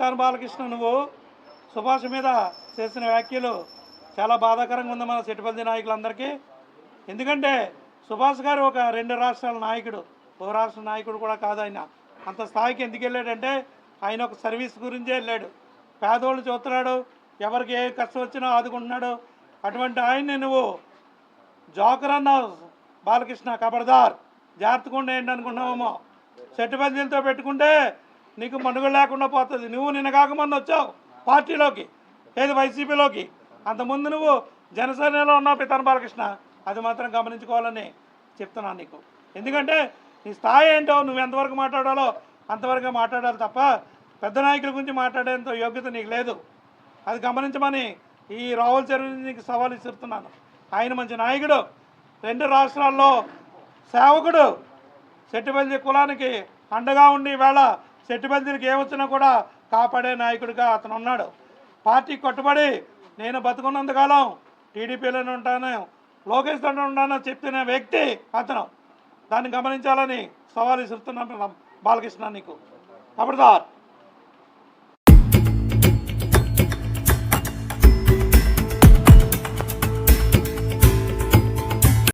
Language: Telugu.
పితాను బాలకృష్ణ నువ్వు సుభాష్ మీద చేసిన వ్యాఖ్యలు చాలా బాధాకరంగా ఉంది మన సిటిపల్లి నాయకులందరికీ. ఎందుకంటే సుభాష్ గారు ఒక రెండు రాష్ట్రాల నాయకుడు ఓ రాష్ట్ర నాయకుడు కూడా కాదు ఆయన. అంత స్థాయికి ఎందుకు వెళ్ళాడంటే ఆయన ఒక సర్వీస్ గురించే వెళ్ళాడు. పేదోళ్ళు చూస్తున్నాడు ఎవరికి ఏ కష్టం వచ్చినా ఆదుకుంటున్నాడు. అటువంటి ఆయన్ని నువ్వు జోకర్ అన్నావు బాలకృష్ణ కబర్దార్. జాగ్రత్తగా ఏంటి అనుకున్నావేమో చెట్టుబందీలతో పెట్టుకుంటే నీకు మనుగడ లేకుండా పోతుంది. నువ్వు నిన్న కాక వచ్చావు పార్టీలోకి ఏది వైసీపీలోకి. అంతకుముందు నువ్వు జనసేనలో ఉన్నావు పితాను బాలకృష్ణ. అది మాత్రం గమనించుకోవాలని చెప్తున్నాను నీకు. ఎందుకంటే నీ స్థాయి ఏంటో నువ్వు ఎంతవరకు మాట్లాడాలో అంతవరకు మాట్లాడాలి తప్ప పెద్ద నాయకుల గురించి మాట్లాడేంత యోగ్యత నీకు లేదు. అది గమనించమని ఈ రావుల చర్య నీకు సవాల్ ఇస్తున్నాను ఆయన మంచి నాయకుడు. రెండు రాష్ట్రాల్లో సేవకుడు. చెట్టుపల్లి కులానికి అండగా ఉండి వేళ సెట్టిబల్జీలకు ఏమొచ్చినా కూడా కాపాడే నాయకుడిగా అతను ఉన్నాడు పార్టీ కట్టుబడి నేను బతుకున్నంతకాలం టీడీపీలోనే ఉంటాను లోకేష్ తోనే ఉంటాను చెప్తున్న వ్యక్తి అతను. దాన్ని గమనించాలని సవాల్ ఇస్తున్నాను బాలకృష్ణ నీకు. అప్పుడు